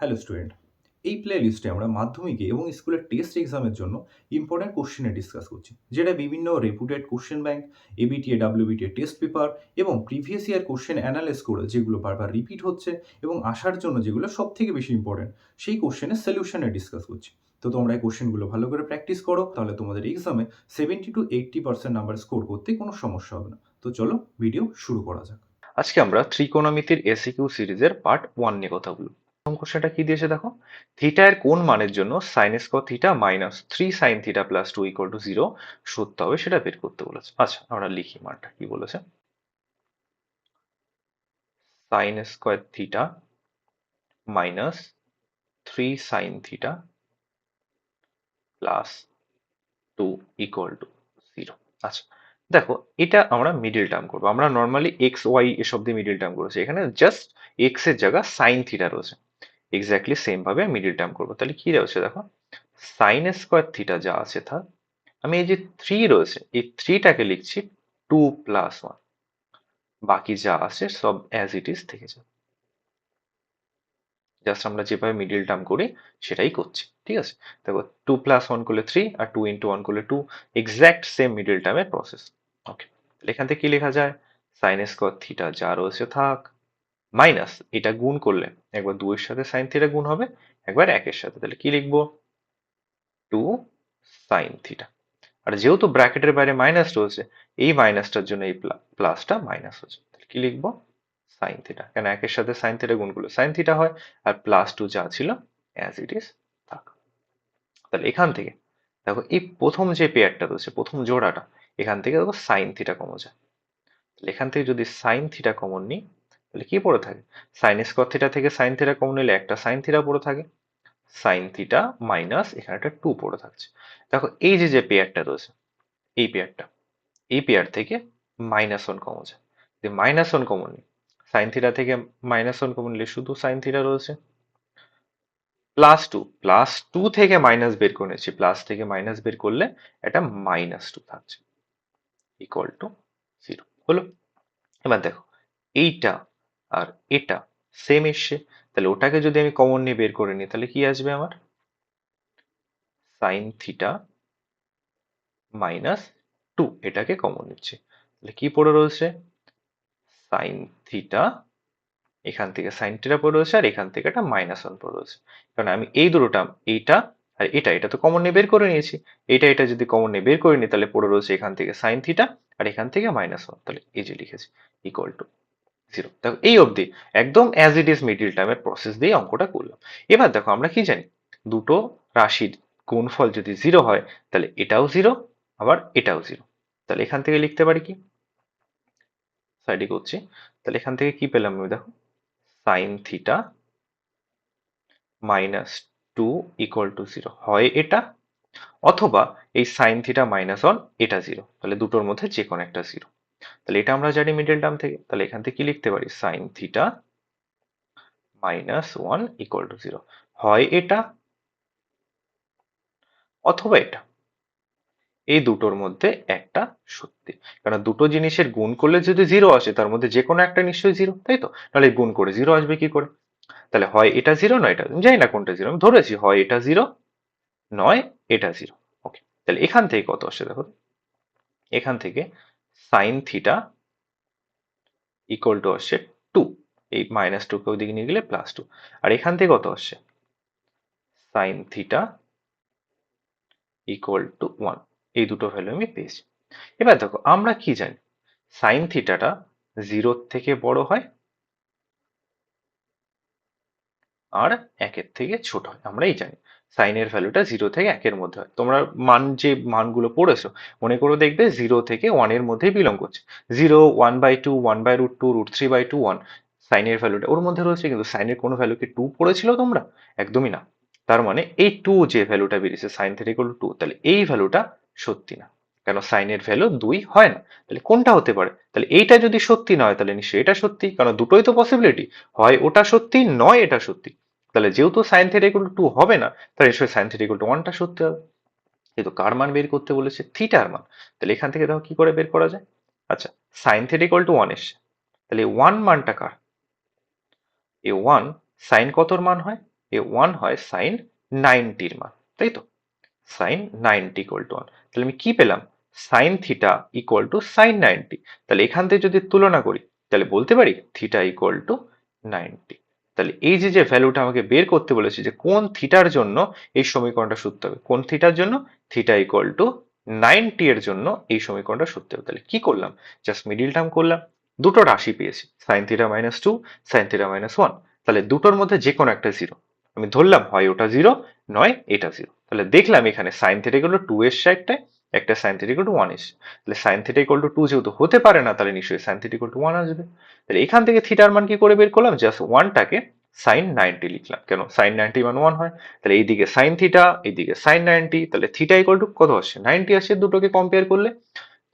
Hello student এই play লিস্টে আমরা মাধ্যমিকে এবং স্কুলের টেস্ট এক্সামের জন্য ইম্পর্ট্যান্ট কোশ্চেনে ডিসকাস করছি, যেটা বিভিন্ন reputed question bank ABTA WBTA test paper এবং প্রিভিয়াস ইয়ার কোশ্চেন অ্যানালাইজ করে যেগুলো বারবার রিপিট হচ্ছে এবং আসার জন্য যেগুলো সব থেকে বেশি ইম্পর্ট্যান্ট সেই কোশ্চেনের সলিউশনে ডিসকাস করছি। তো তোমরা এই কোশ্চেনগুলো ভালো করে প্র্যাকটিস করো, তাহলে তোমাদের এক্সামে seventy to eighty percent number score করতে কোনো সমস্যা হবে না। তো চলো ভিডিও শুরু করা যাক। আজকে আমরা ত্রিকোণমিতির এসিকিউ সিরিজের পার্ট ওয়ান নিয়ে কথা বলব। কোশ্চেনটা কি দিয়েছে দেখো? থিটা এর কোন মানের জন্য sine square theta minus three sine theta plus two equal to zero সত্য হবে সেটা বের করতে বলেছে। আচ্ছা আমরা লিখি মানটা, কি বলেছে? Sine square theta minus three sine theta plus two equal to zero আচ্ছা দেখো, এটা আমরা মিডিল টার্ম করব। আমরা নর্মালি এক্স ওয়াই এসব দিয়ে মিডিল টার্ম করেছি। এখানে জাস্ট এক্সের জায়গা সাইন থিটা রয়েছে। এক্স্যাক্টলি সেম ভাবে মিডিল টার্ম করব। তাহলে কি রয়েছে দেখো? সাইন স্কোয়ার থিটা যা আছে থাক আমি এই যে থ্রি রয়েছে, এই থ্রিটাকে লিখছি টু প্লাস ওয়ান বাকি যা আছে সব অ্যাজ ইট ইজ থেকে যাবে। জাস্ট আমরা যেভাবে মিডিল টার্ম করি, সেটাই করছি, ঠিক আছে? দেখো টু প্লাস ওয়ান করলে থ্রি আর টু ইন্টু ওয়ান করলে টু এক্স্যাক্ট সেম মিডিল টার্মের প্রসেস ওকে এখান থেকে কি লেখা যায়? সাইন স্কোয়ার থিটা যা রয়েছে থাক। মাইনাস এটা গুণ করলে, একবার দুইয়ের সাথে সাইন থিটা গুণ হবে, একবার একের সাথে। তাহলে কি লিখব? টু সাইন থিটা আর যেহেতু ব্র্যাকেটের বাইরে মাইনাস রয়েছে, এই মাইনাসটার জন্য এই প্লাসটা মাইনাস হচ্ছে। তাহলে কি লিখব? সাইন থিটা কেন একের সাথে সাইন থিটা গুণ করলে? সাইন থিটা হয়, আর প্লাস টু যা ছিল অ্যাজ ইট ইজ থাক। তাহলে এখান থেকে, দেখো এই প্রথম যে পেয়ারটা রয়েছে, প্রথম জোড়াটা, এখান থেকে দেখো সাইন থিটা কমে যায়। এখান থেকে যদি সাইন থিটা কমন নিই তাহলে কি পড়ে থাকে? সাইন স্কোয়ার থিটা থেকে সাইন থিটা কমন নিলে একটা সাইন থিটা পড়ে থাকে। সাইন থিটা মাইনাস এখানে একটা টু পড়ে থাকছে। দেখো, এই যে যে পেয়ারটা রয়েছে, এই পেয়ারটা এই পেয়ার থেকে মাইনাস ওয়ান কমন যায়। যদি মাইনাস ওয়ান কমন নিই সাইন থিটা থেকে মাইনাস ওয়ান কমন নিলে শুধু সাইন থিটা রয়েছে। প্লাস টু প্লাস টু থেকে মাইনাস বের করে নিচ্ছি প্লাস থেকে মাইনাস বের করলে এটা মাইনাস টু থাকছে। ইকুয়াল টু জিরো হলো? এবার দেখো, এইটা আর এটা সেম এসছে। তাহলে ওটাকে যদি আমি কমন নিয়ে বের করে নিই, তাহলে কি আসবে আমার? সাইন থিটা মাইনাস টু এটাকে কমন নিচ্ছে। তাহলে কি পড়ে রয়েছে? সাইন থিটা এখান থেকে সাইন থিটা পড়ে রয়েছে আর এখান থেকে একটা মাইনাস ওয়ান পড়ে রয়েছে। কারণ আমি এই দুটোটা, এইটা আর এটা এটা তো কমন নিয়ে বের করে নিয়েছি। এটা এটা যদি কমন নিয়ে বের করে নিই, তাহলে পড়ে রয়েছে এখান থেকে সাইন থিটা আর এখান থেকে মাইনাস ওয়ান তাহলে এই যে লিখেছি ইকুয়াল টু জিরো দেখো, এই অবধি একদম অ্যাজ ইট ইজ মিডিল টাইমের প্রসেস দিয়ে অঙ্কটা করলাম। এবার দেখো, আমরা কি জানি? দুটো রাশির গুণফল যদি জিরো হয়, তাহলে এটাও জিরো আবার এটাও জিরো তাহলে এখান থেকে লিখতে পারি কি? সাইডে করছি। তাহলে এখান থেকে কি পেলাম আমি দেখো? Sine theta minus two equal to zero হয় এটা, অথবা এই সাইন থিটা মাইনাস ওয়ান এটা জিরো তাহলে দুটোর মধ্যে যে কোনো একটা জিরো তাহলে এটা আমরা জানি মিডল টার্ম থেকে। তাহলে এখান থেকে কি লিখতে পারি? Sine theta minus one equal to zero হয় এটা অথবা এটা। এই দুটোর মধ্যে একটা সত্যি। কারণ দুটো জিনিসের গুণ করলে যদি জিরো আসে, তার মধ্যে যে কোনো একটা নিশ্চয়ই জিরো তাই তো? নাহলে গুণ করে জিরো আসবে কি করে? তাহলে হয় এটা জিরো নয় এটা জানি না কোনটা জিরো আমি ধরেছি হয় এটা জিরো নয় এটা জিরো ওকে তাহলে এখান থেকে কত আসছে দেখো? এখান থেকে সাইন থিটা ইকুয়াল টু আসছে টু এই মাইনাস টুকে ওইদিকে নিয়ে গেলে প্লাস টু আর এখান থেকে কত আসছে? Sine theta equal to one এই দুটো ভ্যালু আমি পেয়েছি। এবার দেখো, আমরা কি জানি? সাইন থিটাটা জিরোর থেকে বড় হয় আর একের থেকে ছোট হয়। আমরা এই জানি। সাইনের ভ্যালুটা জিরো থেকে একের মধ্যে হয়। তোমরা মান যে মানগুলো পড়েছো, মনে করে দেখবে জিরো থেকে ওয়ানের মধ্যে বিলং করছে। Zero one by two one by root two root three by two one সাইনের ভ্যালুটা ওর মধ্যে রয়েছে কিন্তু সাইনের কোনো ভ্যালুকে টু পড়েছিল তোমরা? একদমই না। তার মানে এই টু যে ভ্যালুটা বেরিয়েছে সাইন ইকুয়াল টু তাহলে এই ভ্যালুটা সত্যি না। কেন? সাইনের ভ্যালু দুই হয় না। তাহলে কোনটা হতে পারে? তাহলে এইটা যদি সত্যি নয় তাহলে নিশ্চয়ই এটা সত্যি। কারণ দুটোই তো পসিবিলিটি হয় ওটা সত্যি, নয় এটা সত্যি। তাহলে যেহেতু সাইন থিটা ইকুয়াল টু হবে না, তাহলে নিশ্চয়ই সাইন থিটা ইকুয়াল টু ওয়ানটা সত্যি হবে। কিন্তু কার মান বের করতে বলেছে? থিটার মান। তাহলে এখান থেকে দেখো কি করে বের করা যায়? আচ্ছা sine theta equal to one এসছে। তাহলে ওয়ান মানটা কার? এ ওয়ান সাইন কতর মান হয়? এ ওয়ান হয় সাইন নাইনটির মান, তাই তো? Sine ninety equal to one তাহলে আমি কি পেলাম? Sine theta equal to sine ninety তাহলে এখান থেকে যদি তুলনা করি, তাহলে বলতে পারি থিটা ইকুয়াল টু নাইনটি তাহলে এই যে যে ভ্যালুটা আমাকে বের করতে বলেছে যে, কোন থিটার জন্য এই সমীকরণটা সূত্র হবে? কোন থিটার জন্য? থিটা ইকুয়াল টু নাইনটি এর জন্য এই সমীকরণটা সূত্র হবে। তাহলে কি করলাম? জাস্ট মিডিল টার্ম করলাম। দুটো রাশি পেয়েছি। Sine theta minus two sine theta minus one তাহলে দুটোর মধ্যে যে কোনো একটা জিরো আমি ধরলাম, হয় ওটা জিরো নয় এটা জিরো তাহলে দেখলাম এখানে সাইন থিটা ইকুয়াল টু এর এসছে একটা sine theta equal to one ইস তাহলে sine theta equal to two যেহেতু হতে পারে না, তাহলে নিশ্চয়ই sine theta equal to one আসবে। তাহলে এখান থেকে থিটার মান কি করে বের করলাম? জাস্ট ওয়ানটাকে সাইন নাইনটি লিখলাম। কেন? সাইন নাইনটি মান ওয়ান হয়। তাহলে এইদিকে সাইন থিটা এইদিকে সাইন নাইনটি তাহলে থিটা ইকুয়াল টু কত আসছে? নাইনটি আসছে দুটোকে কম্পেয়ার করলে।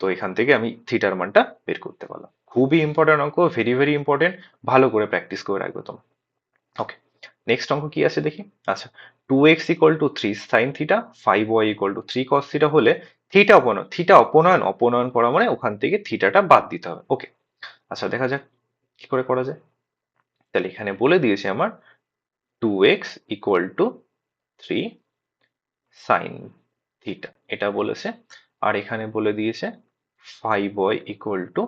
তো এখান থেকে আমি থিটার মানটা বের করতে পারলাম। খুবই ইম্পর্টেন্ট অঙ্ক ভেরি ভেরি ইম্পর্টেন্ট ভালো করে প্র্যাকটিস করে রাখবে তোমরা। ওকে নেক্সট অঙ্ক কি আছে দেখি? আচ্ছা two x equal to three sine theta five y equal to three cos theta হলে থিটা অপনয়ন থিটা অপনয়ন অপনয়ন করা মানে ওখান থেকে থিটাটা বাদ দিতে হবে। ওকে আচ্ছা দেখা যাক কি করে করা যায়। তাহলে এখানে বলে দিয়েছে আমার two x equal to three sine theta এটা বলেছে। আর এখানে বলে দিয়েছে five y equal to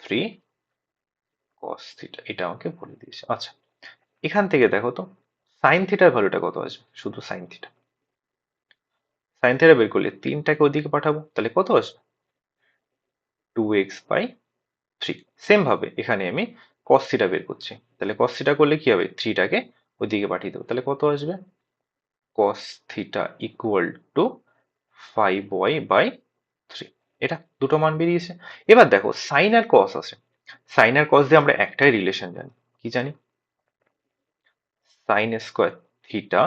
three cos theta এটা আমাকে বলে দিয়েছে। আচ্ছা এখান থেকে দেখো তো সাইন থিটার ভ্যালুটা কত আসবে? শুধু সাইন থিটা সাইন থিটা বের করলে তিনটাকে ওদিকে পাঠাবো, তাহলে কত আসবে? Two x by three same ভাবে এখানে আমি কস থিটা বের করছি। তাহলে কস থিটা করলে কি হবে? থ্রিটাকে ওইদিকে পাঠিয়ে দেবো। তাহলে কত আসবে? Cos theta equal to five y by three এটা দুটো মান বেরিয়েছে। এবার দেখো সাইন আর কস আছে। সাইন আর কস দিয়ে আমরা একটাই রিলেশন জানি। কি জানি? Sine square theta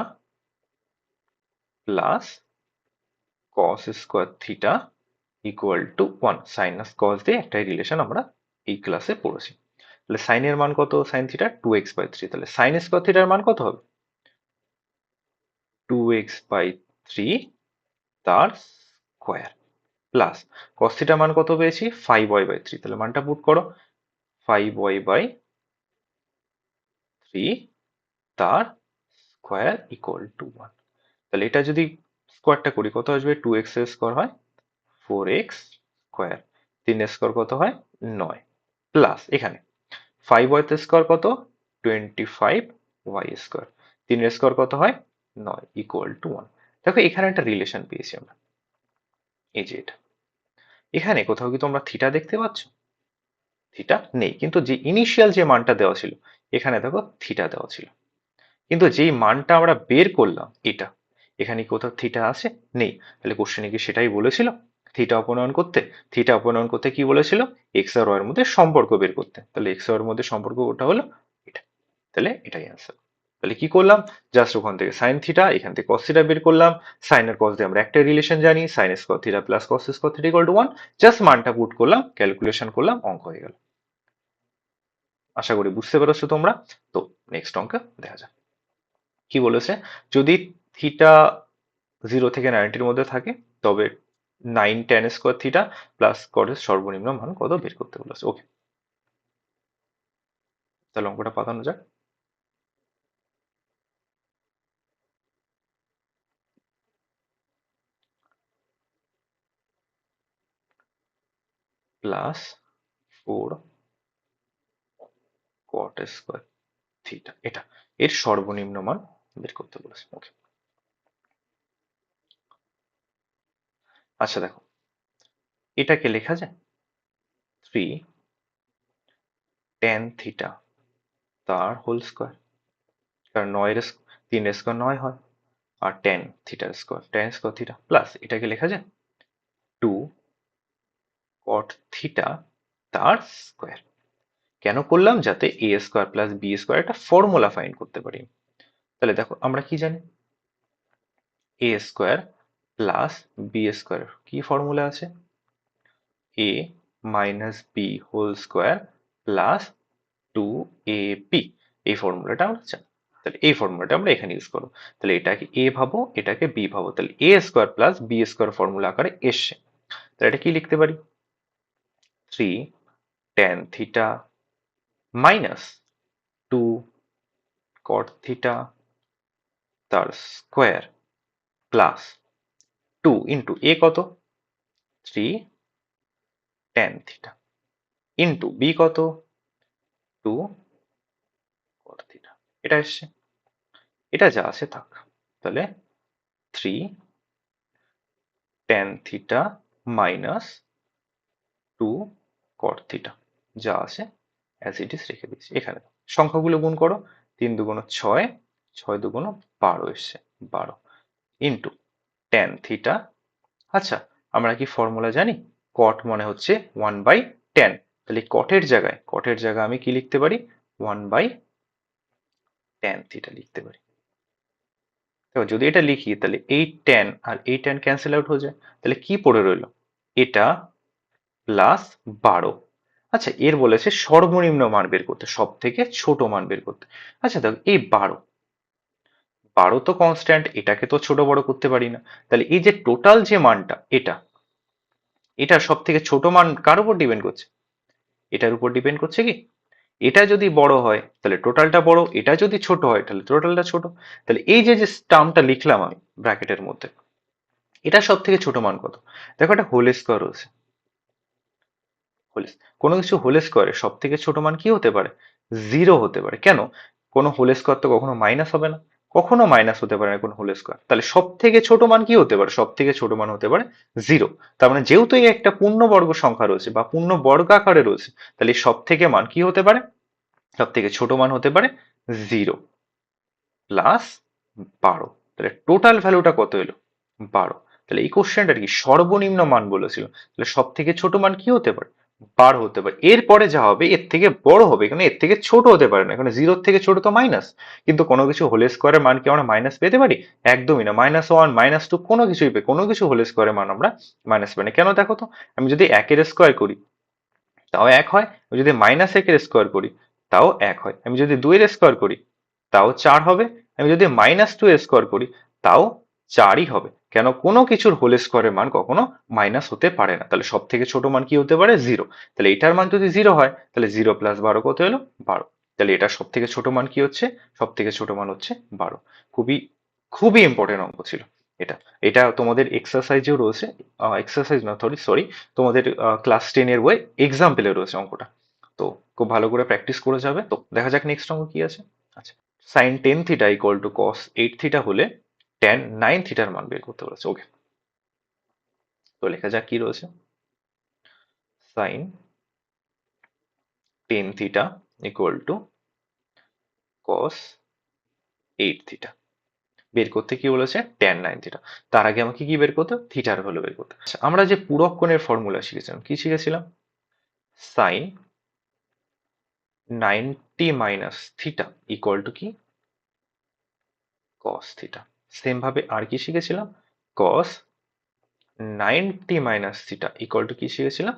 plus cos square theta equal to one sinus cos দিয়ে একটাই রিলেশন আমরা এই ক্লাসে পড়েছি। তাহলে সাইনের মান কত? Sine theta two x by three তাহলে সাইন স্কোয়ার থিটার মান কত হবে? টু এক্স বাই থ্রি তার স্কোয়ার প্লাস কস থিটার মান কত পেয়েছি? ফাইভ ওয়াই বাই থ্রি তাহলে মানটা পুট করো। ফাইভ ওয়াই বাই থ্রি তার স্কোয়ার ইকুয়াল টু ওয়ান তাহলে এটা যদি স্কোয়ারটা করি, কত আসবে? টু এক্স স্কোয়ার হয় ফোর এক্স স্কোয়ার তিন স্কোয়ার কত হয়? নয়। প্লাস এখানে ফাইভ ওয়াই স্কোয়ার কত? টোয়েন্টি ফাইভ ওয়াই স্কোয়ার তিন স্কোয়ার কত হয়? নয় ইকুয়াল টু ওয়ান দেখো, এখানে একটা রিলেশন পেয়েছি আমরা। এই যে এটা। এখানে কোথাও কি তোমরা থিটা দেখতে পাচ্ছ? থিটা নেই। কিন্তু যে ইনিশিয়াল যে মানটা দেওয়া ছিল, এখানে দেখো থিটা দেওয়া ছিল। কিন্তু যেই মানটা আমরা বের করলাম, এটা এখানে কোথাও থিটা আছে? নেই। তাহলে কোশ্চেনে কি সেটাই বলেছিল। থিটা অপনয়ন করতে থিটা অপনয়ন করতে কি বলেছিল? এক্স আর ওয়ার মধ্যে সম্পর্ক বের করতে। তাহলে এক্স আর মধ্যে সম্পর্ক ওটা হলো এটা। তাহলে এটাই অ্যান্সার তাহলে কি করলাম? জাস্ট ওখান থেকে সাইন থিটা এখান থেকে কস থিটা বের করলাম। সাইন আর কস দিয়ে আমরা একটা রিলেশন জানি। Sine square theta plus cos square theta equal to one just মানটা পুট করলাম ক্যালকুলেশন করলাম, অঙ্ক হয়ে গেল। আশা করি বুঝতে পেরেছ তোমরা। তো নেক্সট অঙ্ক দেখা যাক। কি বলেছে? যদি থিটা জিরো থেকে নাইনটির মধ্যে থাকে, তবে nine tan square theta plus কটের সর্বনিম্ন মান কত? বের করতে বলেছে। ওকে তাহলে অঙ্কটা পাতানো যাক। Plus four cot square theta এটা। এর সর্বনিম্ন মান বের করতে বলেছে। ওকে আচ্ছা দেখো। এটাকে লেখা যায়? থ্রি টেন থিটা তার হোল স্কোয়ার কারণ নয়ের তিনের স্কোয়ার নয় হয়, আর টেন থিটার square tan square theta plus এটাকে লেখা যায়? টু কট থিটা তার স্কোয়ার কেন করলাম? যাতে a square plus b square একটা ফর্মুলা ফাইন্ড করতে পারি। তাহলে দেখো, আমরা কি জানি? A square plus b square কি ফর্মুলা আছে? A minus b whole square plus two a b এই ফর্মুলাটা আমরা জানি। তাহলে এই ফর্মুলাটা আমরা এখানে ইউজ করব। তাহলে এটাকে এ ভাবো, এটাকে বি ভাবো। তাহলে a square plus b square formula আকারে এসছে। তাহলে এটা কি লিখতে পারি? Three tan theta minus two cot theta তার square plus two into a কত? Three tan theta into b কত? টু কট থিটা এটা এসছে। এটা যা আছে থাক। তাহলে three tan theta minus two cot theta যা আছে অ্যাজ ইট ইস রেখে দিচ্ছি এখানে সংখ্যাগুলো গুণ করো। তিন দুগুণ ছয় ছয় দুগুণ বারো এসছে। বারো। ইন্টু টেন থিটা আচ্ছা আমরা কি ফর্মুলা জানি? কট মানে হচ্ছে ওয়ান বাই টেন তাহলে কটের জায়গায় কটের জায়গায় আমি কি লিখতে পারি? ওয়ান বাই টেন থিটা লিখতে পারি। তো যদি এটা লিখি, তাহলে এই টেন আর এই টেন ক্যান্সেল আউট হয়ে যায়। তাহলে কি পড়ে রইল? এটা প্লাস বারো। আচ্ছা এর বলেছে সর্বনিম্ন মান বের করতে সব থেকে ছোট মান বের করতে। আচ্ছা দেখো, এই বারো। বারো তো কনস্ট্যান্ট এটাকে তো ছোট বড় করতে পারি না। তাহলে এই যে টোটাল যে মানটা, এটা এটা সব থেকে ছোট মান কার উপর ডিপেন্ড করছে? এটার উপর ডিপেন্ড করছে কি? এটা যদি বড় হয়, তাহলে টোটালটা বড়, এটা যদি ছোট হয়, তাহলে টোটালটা ছোট। তাহলে এই যে যে টার্মটা লিখলাম আমি ব্র্যাকেটের মধ্যে, এটা সব থেকে ছোট মান কত? দেখো এটা হোল স্কোয়ার রয়েছে। কোনো কিছু হোল স্কোয়ারে সব থেকে ছোট মান কি হতে পারে? জিরো হতে পারে। কেন? কোনো হোল স্কোয়ার তো কখনো মাইনাস হবে না। কখনো মাইনাস হতে পারে না কোনো হোল স্কোয়ার তাহলে সব থেকে ছোট মান কি হতে পারে? সব থেকে ছোট মান হতে পারে জিরো তার মানে যেহেতু এই একটা পূর্ণবর্গ সংখ্যা রয়েছে বা পূর্ণ বর্গ আকারে রয়েছে, তাহলে সব থেকে মান কি হতে পারে? সব থেকে ছোট মান হতে পারে জিরো প্লাস বারো। তাহলে টোটাল ভ্যালুটা কত এলো? বারো। তাহলে এই কোশ্চেনটার কি সর্বনিম্ন মান বলেছিল। তাহলে সব থেকে ছোট মান কি হতে পারে? বারো হতে পারে। এরপরে যা হবে, এর থেকে বড় হবে, এখানে এর থেকে ছোট হতে পারে না। এখানে জিরোর থেকে ছোট তো মাইনাস কিন্তু কোনো কিছু হোল স্কোয়ারের মান কি আমরা মাইনাস পেতে পারি? একদমই না। মাইনাস ওয়ান মাইনাস টু কোনো কিছুই পে কোনো কিছু হোল স্কোয়ারের মান আমরা মাইনাস পাই না। কেন দেখো তো? আমি যদি একের স্কোয়ার করি, তাও এক হয়। আমি যদি মাইনাস একের স্কোয়ার করি, তাও এক হয়। আমি যদি দুইয়ের স্কোয়ার করি, তাও চার হবে। আমি যদি মাইনাস টু স্কোয়ার করি, তাও চারই হবে। কেন? কোনো কিছুর হোল স্কোয়ারের মান কখনো মাইনাস হতে পারে না। তাহলে সব থেকে ছোট মান কি হতে পারে? জিরো তাহলে এটার মান যদি জিরো হয়, তাহলে জিরো প্লাস বারো কত হলো বারো। তাহলে এটা সব থেকে ছোট মান কি হচ্ছে? সব থেকে ছোট মান হচ্ছে বারো। খুবই খুবই ইম্পর্টেন্ট অঙ্ক ছিল এটা। এটা তোমাদের এক্সারসাইজেও রয়েছে। এক্সারসাইজ না সরি সরি তোমাদের ক্লাস টেনের বই এক্সাম্পলে রয়েছে অঙ্কটা। তো খুব ভালো করে প্র্যাকটিস করে যাবে। তো দেখা যাক নেক্সট অঙ্ক কি আছে। আচ্ছা sine ten theta equal to cos eight theta হলে টেন নাইন থিটার মান বের করতে বলেছে। ওকে তো লেখা যাক কি রয়েছে। Sine ten theta equal to cos eight theta বের করতে কি বলেছে? টেন নাইন থিটা তার আগে আমাকে কি বের করতে থিটার ভ্যালু বের করতে আচ্ছা, আমরা যে পূরক কোণের ফর্মুলা শিখেছিলাম কি শিখেছিলাম? Sine ninety minus theta equal to কি? কস থিটা সেম ভাবে আর কি শিখেছিলাম? Cos ninety minus theta equal to কি শিখেছিলাম?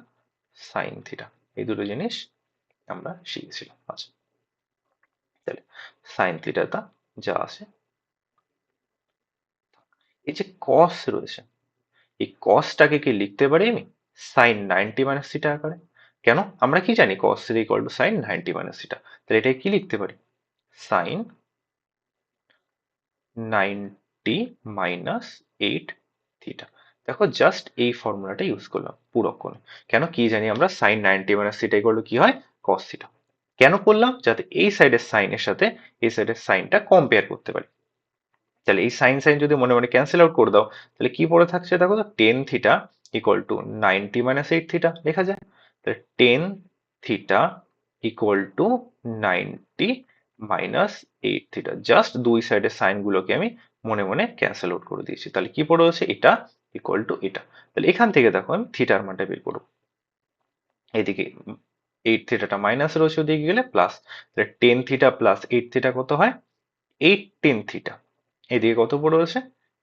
সাইন থিটা এই দুটো জিনিস আমরা শিখেছিলাম। আচ্ছা। তাহলে সাইন থিটাটা যা আছে। এই যে কস রয়েছে, এই কসটাকে কি লিখতে পারি আমি? সাইন নাইনটি মাইনাস থিটা আকারে। কেন? আমরা কি জানি cos theta equal to sine ninety minus theta তাহলে এটাকে কি লিখতে পারি? Sine ninety minus eight theta দেখো জাস্ট এই ফর্মুলাটা ইউজ করলাম কোণে কেন কি জানি আমরা sine ninety minus theta equal কি হয়? কস থিটা কেন করলাম? যাতে এই সাইডের সাইনের সাথে এই সাইডের সাইনটা কম্পেয়ার করতে পারি। তাহলে এই সাইন সাইন যদি মনে মনে ক্যান্সেল আউট করে দাও, তাহলে কি পড়ে থাকছে দেখো তো? Ten theta equal to ninety minus eight theta লেখা যায়। তাহলে ten theta equal to ninety minus eight theta just দুই সাইডের সাইনগুলোকে আমি মনে মনে ক্যান্সেল আউট করে দিয়েছি। তাহলে কি পড়ে হচ্ছে? এটা ইকুয়াল টু এটা। তাহলে এখান থেকে দেখো আমি থিটার মানটা বের করব। এদিকে এইট থিটাটা মাইনাস রয়েছে ওদিকে গেলে প্লাস তাহলে ten theta plus eight theta কত হয়? এইট টেন থিটা এদিকে কত পড়ে রয়েছে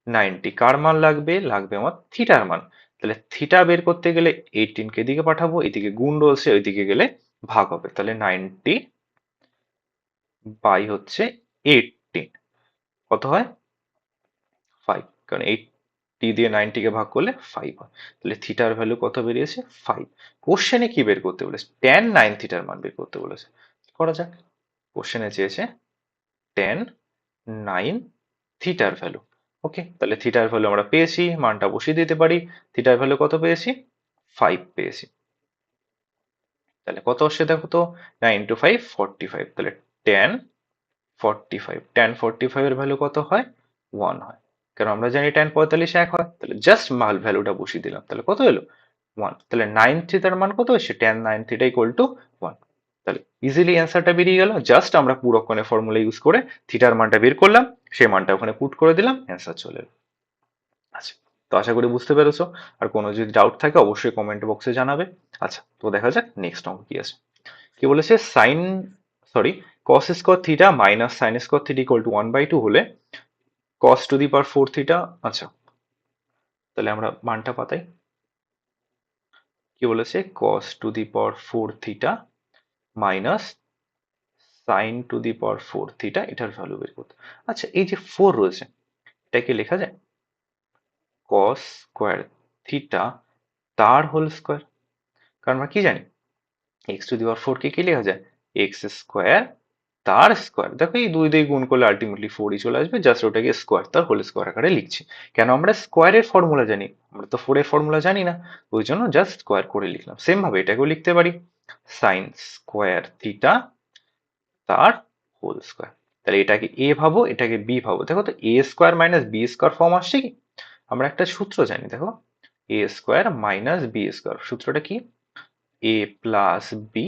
নাইনটি কার মান লাগবে? লাগবে আমার থিটার মান। তাহলে থিটা বের করতে গেলে এইটিনকে এদিকে পাঠাবো, এদিকে গুণ রয়েছে, ওইদিকে গেলে ভাগ হবে। তাহলে নাইনটি বাই হচ্ছে এইটিন কত হয়? কারণ এইটটি দিয়ে নাইনটিকে ভাগ করলে ফাইভ হয়। তাহলে থিটার ভ্যালু কত বেরিয়েছে? ফাইভ কোশ্চেনে কি বের করতে বলেছে? টেন নাইন থিটার মান বের করতে বলেছে। করা যাক। কোশ্চেনে চেয়েছে টেন নাইন থিটার ভ্যালু ওকে তাহলে থিটার ভ্যালু আমরা পেয়েছি, মানটা বসিয়ে দিতে পারি। থিটার ভ্যালু কত পেয়েছি? ফাইভ পেয়েছি। তাহলে কত আসছে দেখো তো? Nine two five forty five তাহলে tan forty five tan forty five এর ভ্যালু কত হয়? ওয়ান হয়। কারণ আমরা জানি টেন পঁয়তাল্লিশ এক হয়, তাহলে জাস্ট মাল ভ্যালুটা বসিয়ে দিলাম, তাহলে কত এলো ওয়ান তাহলে নাইন থিটার মান কত হচ্ছে টেন নাইন থিটা ইকুয়াল টু ওয়ান তাহলে ইজিলি অ্যান্সারটা বেরিয়ে গেল জাস্ট আমরা পুরক্ষণে ফর্মুলা ইউজ করে থিটার মানটা বের করলাম, সেই মানটা ওখানে পুট করে দিলাম অ্যান্সার চলে এলো। আচ্ছা তো আশা করি বুঝতে পেরেছ, আর কোনো যদি ডাউট থাকে অবশ্যই কমেন্ট বক্সে জানাবে। আচ্ছা তো দেখা যাক নেক্সট অঙ্ক কি আছে। কি বলেছে? Sine sorry cos square theta minus sine square theta equal to one by two হলে cos to the power four theta আচ্ছা। তাহলে আমরা মানটা পাতাই। কি বলেছে? cos to the power four theta minus sine to the power four theta এটার value বের করতে। আচ্ছা এই যে ফোর রয়েছে এটাকে লেখা যায়? cos স্কোয়ার থিটা তার হোল স্কোয়ার কারণ আমরা কি জানি? X to the power four কে কি লেখা যায়? এক্স স্কোয়ার তার স্কোয়ার দেখো এই দুই দুই গুণ করলে আলটিমেটলি ফোরই চলে আসবে জাস্ট ওটাকে স্কোয়ার তার হোল স্কোয়ার আকারে লিখছি। কেন আমরা স্কোয়ারের ফর্মুলা জানি? আমরা তো ফোরের ফর্মুলা জানি না, ওই জন্য জাস্ট স্কোয়ার করে লিখলাম। সেম ভাবে এটাকেও লিখতে পারি। সাইন স্কোয়ার থিটা তার হোল স্কোয়ার তাহলে এটাকে এ ভাবো, এটাকে বি ভাবো। দেখো তো a square minus b square form আসছে কি? আমরা একটা সূত্র জানি, দেখো। A square minus b square সূত্রটা কি? A plus b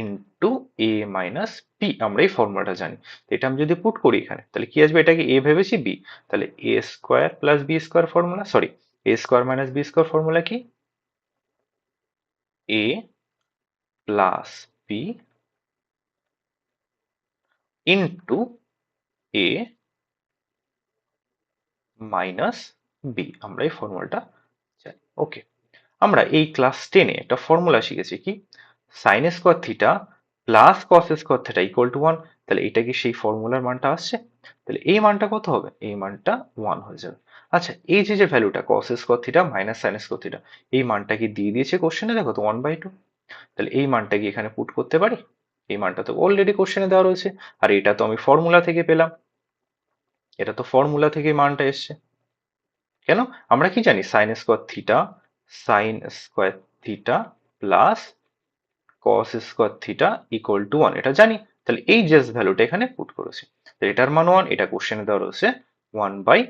into a minus p আমরা এই ফর্মুলাটা জানি। এটা আমি যদি পুট করি এখানে, তাহলে কি আসবে? এটাকে এ ভেবেছি বি তাহলে a square plus b square formula sorry a square minus b square formula কি? A plus b into a minus b আমরা এই ফর্মুলাটা জানি। ওকে আমরা এই ক্লাস টেনে একটা ফর্মুলা শিখেছি কি? Sine square theta plus cos square theta equal to one তাহলে এটা কি সেই ফর্মুলার মানটা আসছে? তাহলে এই মানটা কত হবে? এই মানটা ওয়ান হয়ে যাবে। আচ্ছা এই যে যে ভ্যালুটা cos square theta minus sine square theta এই মানটা কি দিয়ে দিয়েছে কোশ্চেনে দেখো তো ওয়ান বাই টু তাহলে এই মানটা কি এখানে পুট করতে পারি? এই মানটা তো অলরেডি কোশ্চেনে দেওয়া রয়েছে। আর এটা তো আমি ফর্মুলা থেকে পেলাম। এটা তো ফর্মুলা থেকে মানটা এসছে। কেন? আমরা কি জানি? Sine square theta sine square theta plus cos square theta equal to one এটা জানি। তাহলে এই জাস্ট ভ্যালুটা এখানে পুট করেছি, তো এটার মান ওয়ান এটা কোশ্চেনে দেওয়া রয়েছে ওয়ান বাই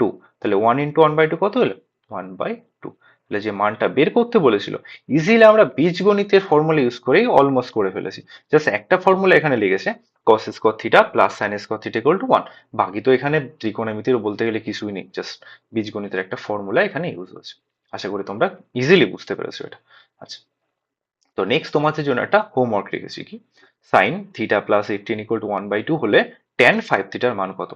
টু তাহলে one into one by two কত হলো? ওয়ান বাই টু তাহলে যে মানটা বের করতে বলেছিল ইজিলি আমরা বীজগণিতের ফর্মুলা ইউজ করেই অলমোস্ট করে ফেলেছি। জাস্ট একটা ফর্মুলা এখানে লেগেছে cos square theta plus sine square theta equal to one বাকি তো এখানে ত্রিকোণমিতির বলতে গেলে কিছুই নেই জাস্ট বীজগণিতের একটা ফর্মুলা এখানে ইউজ হয়েছে। আশা করি তোমরা ইজিলি বুঝতে পেরেছ এটা। আচ্ছা। তো নেক্সট তোমাদের জন্য একটা হোমওয়ার্ক রেখেছি কি? Sine theta plus eighteen equal to one by two হলে টেন ফাইভ থিটার মান কত?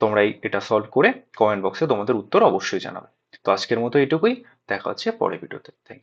তোমরা এটা সলভ করে কমেন্ট বক্সে তোমাদের উত্তর অবশ্যই জানাবে। তো আজকের মতো এটুকুই দেখা হচ্ছে পরে ভিডিওতে থ্যাংক